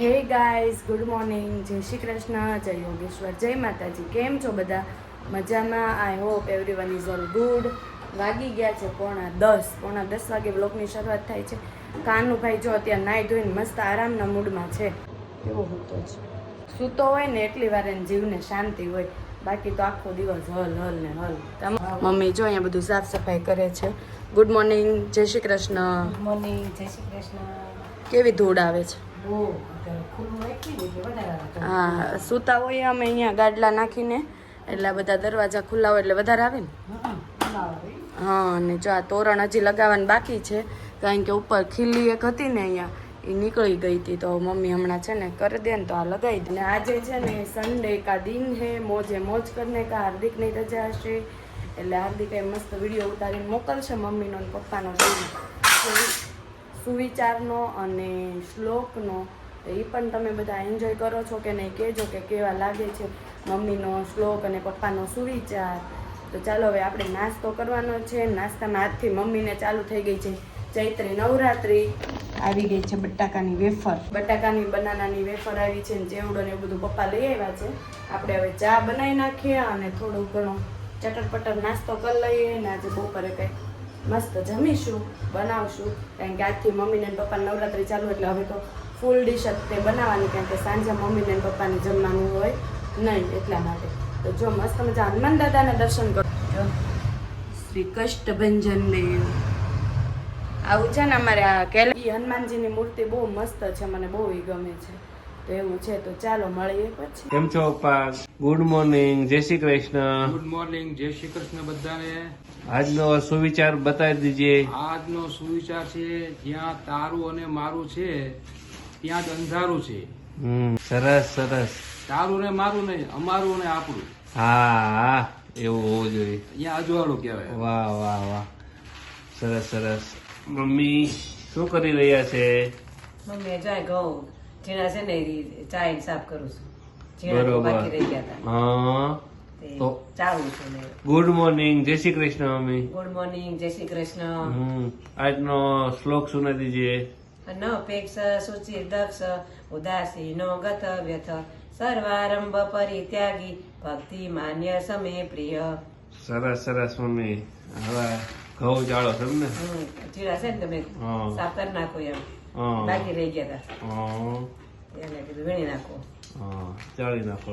Hey guys good morning જય શ્રી કૃષ્ણ જય યોગેશ્વર જય માતાજી. કેમ છો બધા? મજામાં. I hope everyone is all good વાગી ગયા છે પોણા દસ. પોણા દસ વાગે બ્લોગની શરૂઆત થાય છે. કાનુભાઈ જો અત્યારે નાઈ ધોઈને મસ્ત આરામના મૂડમાં છે. એવો હોતો છે સૂતો હોય ને એટલી વાર એને જીવને શાંતિ હોય. બાકી તો આખો દિવસ હલ હલ ને હલ. મમ્મી જો અહીંયા બધું સાફ સફાઈ કરે છે. ગુડ મોર્નિંગ જય શ્રી કૃષ્ણ. ગુડ મોર્નિંગ જય શ્રી કૃષ્ણ. કેવી ધૂળ આવે છે? હા સૂતા હોઈએ અમે અહીંયા ગાડલા નાખીને એટલે બધા દરવાજા ખુલ્લા હોય એટલે વધારે આવે ને. હા અને જો આ તોરણ હજી લગાવવાનું બાકી છે કારણ કે ઉપર ખીલી એક હતી ને અહીંયા એ નીકળી ગઈ હતી. તો મમ્મી હમણાં છે ને કરી દે ને તો આ લગાવી દે. ને આજે છે ને સન્ડે કા દિન હે મોજે મોજ કરીને કા હાર્દિકની રજા હશે. એટલે હાર્દિક એ મસ્ત વીડિયો ઉતારીને મોકલશે મમ્મીનો ને પપ્પાનો સુવિચારનો અને શ્લોકનો, એ પણ તમે બધા એન્જોય કરો છો કે નહીં? કહેજો કે કેવા લાગે છે મમ્મીનો શ્લોક અને પપ્પાનો સુવિચાર. તો ચાલો હવે આપણે નાસ્તો કરવાનો છે. નાસ્તામાં આજથી મમ્મીને ચાલુ થઈ ગઈ છે ચૈત્રી નવરાત્રી. આવી ગઈ છે બટાકાની વેફર. બટાકાની, બનાનાની વેફર આવી છે ને ચેવડો ને એવું બધું પપ્પા લઈ આવ્યા છે. આપણે હવે ચા બનાવી નાખીએ અને થોડું ઘણો ચટર પટર નાસ્તો કરી લઈએ ને આજે બપોરે કંઈક મસ્ત જમીશું, બનાવશું. કારણ કે આજથી મમ્મીને પપ્પા નવરાત્રી ચાલુ એટલે હવે તો ફૂલ ડીશ જ તે બનાવવાની, કારણ કે સાંજે મમ્મીને પપ્પાને જમવાનું હોય નહીં એટલા માટે. તો જો મસ્ત મજા હનુમાન દાદાના દર્શન કરો. શ્રી કષ્ટભંજન દેવ. આવું છે ને અમારે આ કેલ હનુમાનજીની મૂર્તિ બહુ મસ્ત છે, મને બહુ ગમે છે. તો એવું છે તો ચાલો મળીએ પછી. કેમ છો પપ્પા ગુડ મોર્નિંગ જય શ્રી કૃષ્ણ. ગુડ મોર્નિંગ જય શ્રી કૃષ્ણ બધાને. આજનો સુવિચાર બતાવી દીજીએ આજનો સુવિચાર છે જ્યાં તારું અને મારું છે ત્યાં જ અંધારું છે. હમ સરસ સરસ. તારું ને મારું નહીં અમારું ને આપણું. હા હા એવું હોવું જોઈએ. અહીંયા અજવાળું કહેવાય. વાહ વાહ વાહ. સરસ સરસ. મમ્મી શું કરી રહ્યા છે? મમ્મી જાય ઘઉં. ઝીણા છે ને એ સાફ કરું છું. ગુડ મોર્નિંગ જય શ્રી કૃષ્ણ મમ્મી. ગુડ મોર્નિંગ જય શ્રી કૃષ્ણ. આજનો શ્લોક સુના દીજીએ દક્ષ ગત વ્યથ સર્વારંભ પરિત્યાગી ભક્તિ માન્ય સમે પ્રિય. સરસ સરસ મમ્મી. હવે ઘઉં ચાળો છો ને હમ, છે ને તમે. સાફ કરી નાખો એમ. બાકી રહી ગયા હતા હા. એને કીધું વીણી નાખો. હા ચાળી નાખો.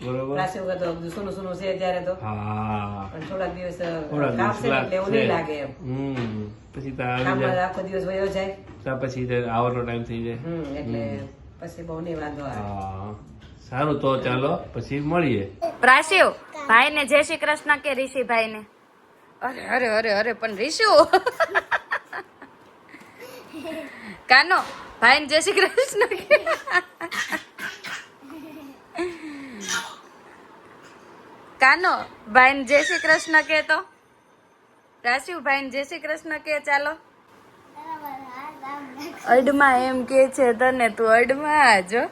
બરોબર? પ્રાસી વખત તો સૂનું સૂનું છે ત્યારે તો. હા. પણ થોડાક દિવસ ને એટલે એવું નહીં લાગે એમ. હમ. પછી આખો દિવસ વયો જાય. ત્યાં પછી આવવાનો ટાઈમ થઈ જાય. એટલે પછી બહુ નહીં વાંધો આવે. સારું તો ચાલો પછી મળીએ. પ્રાશિવ ભાઈને જય શ્રી કૃષ્ણ કે ઋષિભાઈ ને અરે અરે અરે અરે પણ ઋષુ કાનો ભાઈને જય શ્રી કૃષ્ણ. કાનો ભાઈને જય શ્રી કૃષ્ણ કે તો? રાશિવ ભાઈને જય શ્રી કૃષ્ણ કે ચાલો? અડમાં એમ કે છે તને, તું અડમાં જો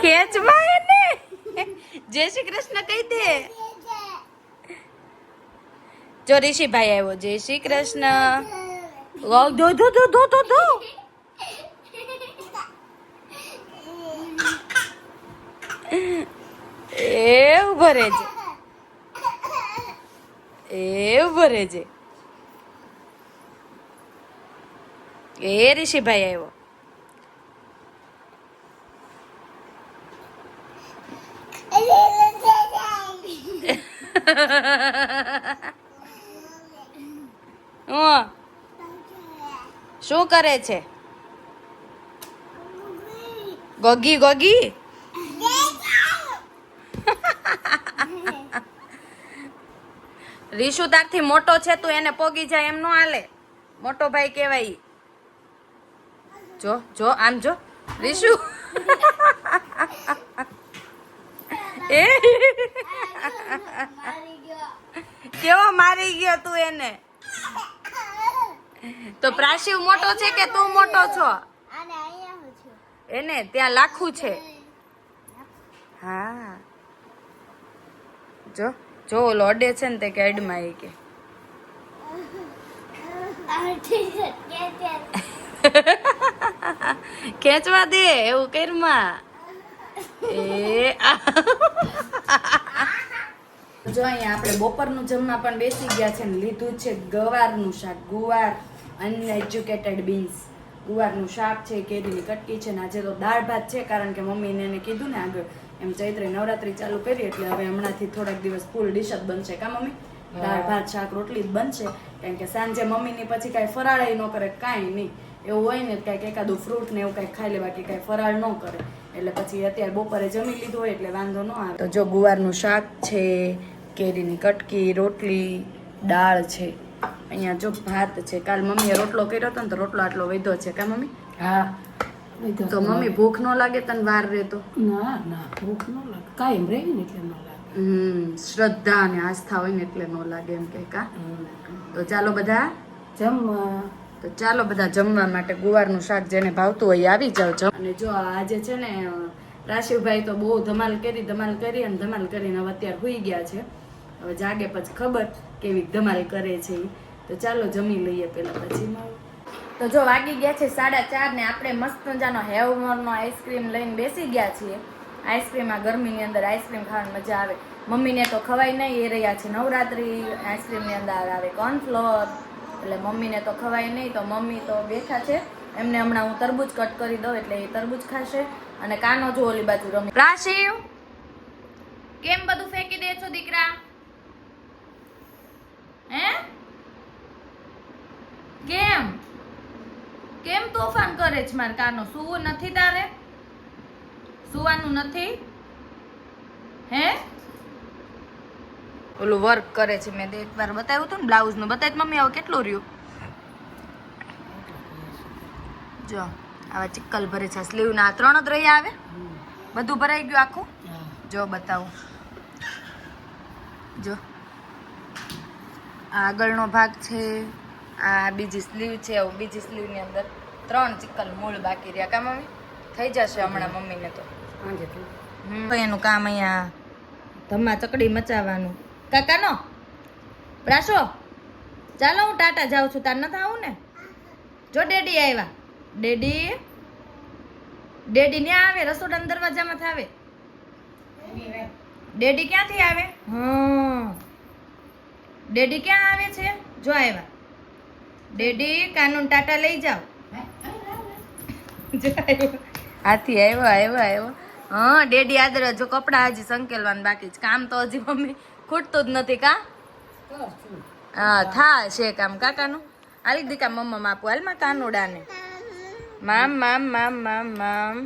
ખેંચમાં એને. જય શ્રી કૃષ્ણ કહી દે. જો ઋષિભાઈ આવ્યો. જય શ્રી કૃષ્ણ. ધો ધો ધો ધો ધો ધો એ ઊભો રહેજે. એ ઊભો રહેજે. એ ઋષિભાઈ આવ્યો. હં. શું કરે છે? ગોગી ગોગી? રીશુ તારથી મોટો છે તું એને પોગી જાય એમ નો હાલે. મોટો ભાઈ કહેવાય. જો જો આમ જો. રીશુ. એ કેવો મારી ગયો તું એને? તો પ્રાશિવ મોટો છે કે તું મોટો છો? એને ત્યાં લાખું છે. હા. જો જો ઓલો અડે છે ને તે કે અડમાં એ કે. ખેંચવા દે એવું કરમાં. એ જો અહીંયા આપણે બપોરનું જમવા પણ બેસી ગયા છે ને લીધું છે ગવારનું શાક ગુવાર. અનએજ્યુકેટેડ બીન્સ ગુવારનું શાક છે કેરીની કટકી છે ને આજે તો દાળ ભાત છે કારણ કે મમ્મીને એને કીધું ને આગળ એમ ચૈત્રી નવરાત્રી ચાલુ કરી એટલે હવે હમણાંથી થોડાક દિવસ ફૂલ ડિશ જ બનશે. કા મમ્મી? દાળ ભાત શાક રોટલી જ બનશે. કારણ કે સાંજે મમ્મીની પછી કાંઈ ફરાળે ન કરે કાંઈ નહીં. એવું હોય ને કાંઈક એકાદું ફ્રૂટ ને એવું કાંઈક ખાઈ લે બાકી કાંઈ ફરાળ ન કરે. એટલે પછી અત્યારે બપોરે જમી લીધું હોય એટલે વાંધો ન આવે. તો જો ગુવારનું શાક છે કેરીની કટકી રોટલી દાળ છે. અહીંયા જો ભાત છે કાલ મમ્મીએ રોટલો કર્યો હતો ને તો રોટલો આટલો વધ્યો છે કા મમ્મી? હા તો મમ્મી ભૂખ ન લાગે તને વાર રહેતો? ના ના ભૂખ ન લાગે. કાયમ રહે ને એટલે ન લાગે. હમ શ્રદ્ધા અને આસ્થા હોય ને એટલે ન લાગે એમ કે કા? તો ચાલો બધા. જમવા. તો ચાલો બધા જમવા માટે ગુવારનું શાક જેને ભાવતું હોય એ આવી જાવ જમ અને જો આજે છે ને રાશિવભાઈ તો બહુ ધમાલ કરી ધમાલ કરી અને ધમાલ કરીને હવે અત્યારે હુઈ ગયા છે. હવે જાગે પછી ખબર કેવી ધમાલ કરે છે તો ચાલો જમી લઈએ પેલા પછી મળું. તો જો વાગી ગયા છે સાડા ચાર ને આપણે મસ્ત મજાનો હેવમોરનો આઈસ્ક્રીમ લઈને બેસી ગયા છીએ. આઈસ્ક્રીમ આ ગરમીની અંદર આઈસ્ક્રીમ ખાવાની મજા આવે. મમ્મીને તો ખવાય નહીં એ રહ્યા છે નવરાત્રી આઈસ્ક્રીમની અંદર આવે કોર્નફ્લોર. એટલે મમ્મીને તો ખવાય નહીં તો મમ્મી તો બેઠા છે. એમને હમણાં હું તરબૂચ કટ કરી દઉં એટલે એ તરબૂચ ખાશે. અને કાનો જો ઓલી બાજુ રમી. રાશિવ કેમ બધું ફેંકી દે છો દીકરા હે કેમ કેમ તોફાન કરે છે મારે કાનો. સુવું નથી તારે? સુવાનું નથી? હે? ઓલું વર્ક કરે છે મેં એક વાર બતાવ્યું હતું ને બ્લાઉઝનું. બતાવી મમ્મી હવે કેટલું રહ્યું? જો, આવા ચિક્કલ ભરે છે. સ્લીવ ના ત્રણ જ રહી આવે બધું ભરાઈ ગયું આખું? જો, બતાવું. જો. આગળનો ભાગ છે, આ બીજી સ્લીવ છે, આવું બીજી સ્લીવની અંદર. ત્રણ ચિક્કલ મૂળ બાકી રહ્યા. કા મમ્મી? થઈ જશે હમણાં મમ્મીને તો. તો એનું કામ અહીંયા ધમા ચકડી મચાવવાનું. કાકાનો? પ્રાસો ચાલો હું ટાટા જાઉં છું. તાર નથી આવું ને? જો ડેડી આવ્યા ડેડી? ડેડી ને આવે રસોડાના દરવાજામાં થાવે. ડેડી ક્યાંથી આવે? હા ડેડી ક્યાં આવે છે? જો આવ્યા ડેડી કાનૂન ટાટા લઈ જાઓ. હાથી આવ્યો આવ્યો આવ્યો. હા ડેડી આદર જો કપડા હજી સંકેલવાનું બાકી છે. કામ તો હજી મમ્મી ખૂટતું જ નથી કા? હા થા છે કામ. કાકાનું? હાલી દીકા મમ્મા માપુ. હાલમાં કાનુડાને. મામ મામ મામ મામ મામ.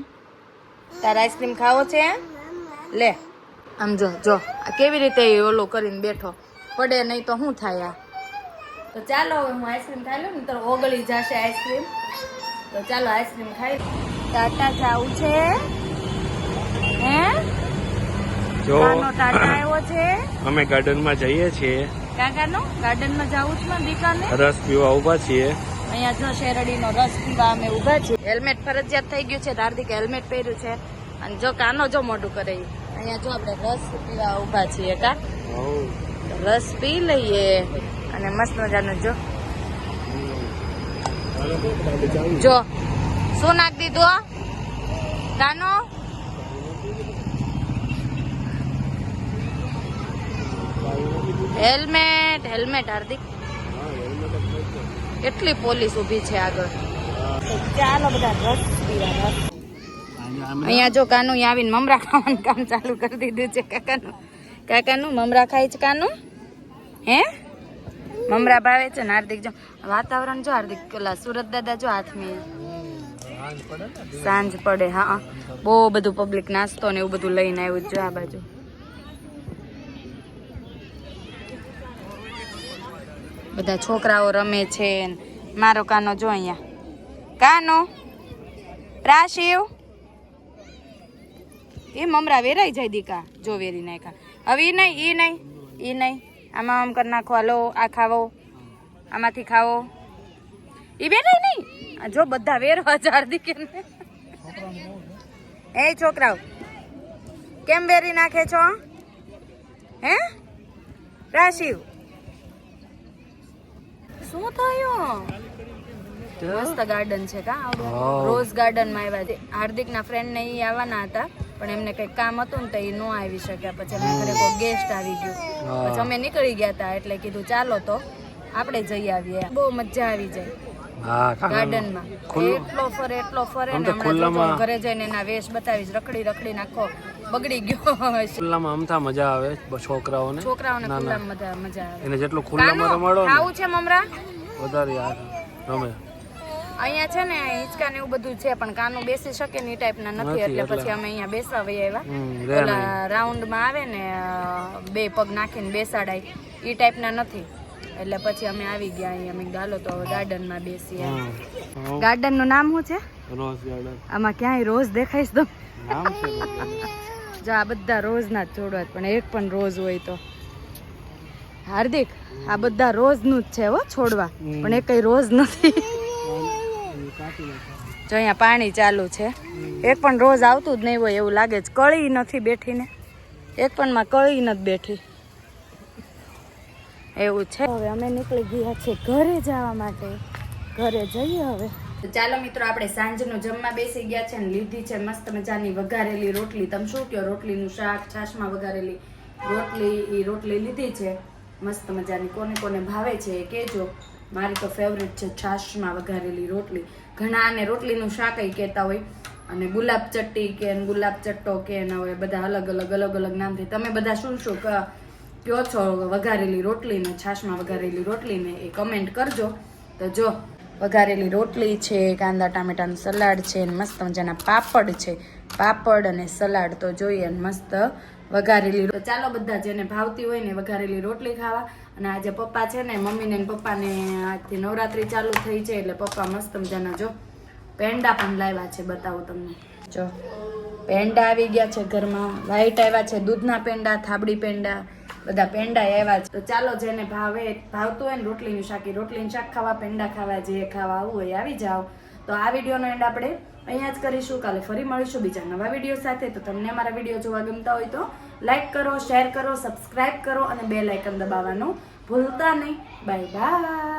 તારે આઈસ્ક્રીમ ખાવો છે? લે. આમ જો જો. આ કેવી રીતે ઓલું ઓલો કરીને બેઠો? પડે નહીં તો શું થાય આ? તો ચાલો હવે હું આઈસ્ક્રીમ ખાઈ લઉં ને તો ઓગળી જશે આઈસ્ક્રીમ. તો ચાલો આઈસ્ક્રીમ ખાઈ ટાટા જાવું છે. હે? જો ટાટા આવ્યો છે. અમે ગાર્ડનમાં જઈએ છીએ. કાકાનો ગાર્ડનમાં જાવું છે દીકાને? રસ પીવા ઊભા છીએ. અહીંયા જો શેરડીનો રસ પીવા અમે ઊભા છીએ. હેલ્મેટ ફરજિયાત થઈ ગયું છે હાર્દિક હેલ્મેટ પહેર્યું છે. અને જો કાનો જો મોઢું કરે અહીંયા જો આપણે રસ પીવા ઊભા છીએ કા? રસ પી લઈએ. અને મસ્ત મજાનું જો જો શું નાખ દીધું કાનો હેલ્મેટ હેલ્મેટ હાર્દિક. કેટલી પોલીસ ઊભી છે આગળ? ચાલો બધા અહીંયા જો કાનું આવીને મમરા ખાવાનું કામ ચાલુ કરી દીધું છે. કાકાનું કાકાનું મમરા ખાય છે કાનું? હે? મમરા ભાવે છે ને હાર્દિક જો. વાતાવરણ જો હાર્દિક, પેલા સુરત દાદા જો હાથમાં સાંજ પડે, હા બહુ બધું પબ્લિક નાસ્તો ને એવું બધું લઈને આવ્યું જો આ બાજુ. બધા છોકરાઓ રમે છે મારો કાનો જો અહીંયા. કાનો? પ્રાશિવ એ મમરા વેરાઈ જાય દીકા, જો વેરી નાખ્યા. હવે એ નહીં એ નહીં એ નહીં. આમાં આમ કરી નાખો હાલો આ ખાવો આમાંથી ખાવો એ બે નહીં. આ જો બધા વેરવા ચાર દીકે એ છોકરાઓ કેમ વેરી નાખે છો? હે? રાશિવ. શું થયું? મસ્ત ગાર્ડન છે કા? રોઝ ગાર્ડનમાં આવ્યા હાર્દિક ના ફ્રેન્ડ ને ઈ આવવાના હતા. પણ એમને કઈ કામ હતું ને તો એ નો આવી શક્યા. પછી એમના ઘરે કોઈ ગેસ્ટ આવી ગયું. પછી અમે નીકળી ગયા હતા એટલે કીધું ચાલો તો આપણે જઈ આવીએ. બહુ મજા આવી જાય. ગાર્ડનમાં. એટલો ફરે એટલો ફરે ને હમણાં ઘરે જઈને એના વેશ બતાવીશ રખડી રખડી નાખો બગડી ગયો. ખુલ્લામાં અમથા મજા આવે છોકરાઓને. છોકરાઓને ખુલ્લામાં મજા મજા આવે. એને જેટલું ખુલ્લામાં રમાડો આવું છે મમરા? વધારે યાર રમે. અહીંયા છે ને હિંચકા ને એવું બધું છે પણ કાનું બેસી શકે ને એ ટાઈપના નથી એટલે પછી અમે અહીંયા બેસાવી આવ્યા. પેલા રાઉન્ડમાં આવે ને બે પગ નાખીને બેસાડાય એ ટાઈપના નથી. એટલે પછી અમે આવી ગયા અહીંયા. મેં ગાલો તો હવે ગાર્ડનમાં બેસીએ. ગાર્ડનનું ગાર્ડનનું નામ શું છે? રોઝ ગાર્ડન આમાં ક્યાંય રોજ દેખાઈશ તો? નામ છે જો આ બધા રોજના જ છોડવા પણ એક પણ રોજ હોય તો. હાર્દિક આ બધા રોજનું જ છે હો છોડવા. પણ એ કઈ રોજ નથી. જો અહીંયા પાણી ચાલુ છે. એક પણ રોજ આવતું જ નહીં હોય એવું લાગે છે. કળી નથી બેઠીને. એક પણ માં કળી નથી બેઠી. એવું છે. હવે અમે નીકળી ગયા છે ઘરે જવા માટે. ઘરે જઈએ હવે. ચાલો મિત્રો આપણે સાંજનું જમવા બેસી ગયા છે ને લીધી છે મસ્ત મજાની વઘારેલી રોટલી. તમે શું કહો રોટલીનું શાક છાશમાં વઘારેલી રોટલી એ રોટલી લીધી છે. મસ્ત મજાની. કોને કોને ભાવે છે એ કહેજો. મારી તો ફેવરેટ છે છાશમાં વઘારેલી રોટલી. ઘણા આને રોટલીનું શાક કહેતા હોય. અને ગુલાબ ચટ્ટી કે ગુલાબ ચટ્ટો કે હવે બધા અલગ અલગ અલગ અલગ નામથી. તમે બધા શું શું કયો છો વઘારેલી રોટલીને, છાશમાં વઘારેલી રોટલીને એ કમેન્ટ કરજો. તો જો, વઘારેલી રોટલી છે, કાંદા, ટામેટાનું સલાડ છે, ને મસ્ત મજાના પાપડ છે. પાપડ અને સલાડ તો જોઈએ અને મસ્ત વઘારેલી ચાલો બધા જેને ભાવતી હોય ને વઘારેલી રોટલી ખાવા. અને આજે પપ્પા છે ને, મમ્મીને ને પપ્પાને આજથી નવરાત્રી ચાલુ થઈ છે એટલે પપ્પા મસ્ત મજાના. જો, પેંડા પણ લાવ્યા છે, બતાવું તમને. જો, પેંડા આવી ગયા છે ઘરમાં. વ્હાઈટ આવ્યા છે, દૂધના પેંડા, થાબડી પેંડા, બધા પેંડા આવ્યા છે. તો ચાલો જેને ભાવે, ભાવતું હોય ને રોટલીનું શાકી રોટલીનું શાક ખાવા, પેંડા ખાવા, જે ખાવા આવવું હોય, આવી જાઓ. તો આ વિડીયોનો એન્ડ આપણે અહીંયા જ કરીશું. કાલે ફરી મળીશું બીજા નવા વીડિયો સાથે. તો તમને અમારા વીડિયો જોવા ગમતા હોય તો લાઈક કરો શેર કરો સબસ્ક્રાઇબ કરો અને બે લાઇકન દબાવવાનું ભૂલતા નહીં. Bye bye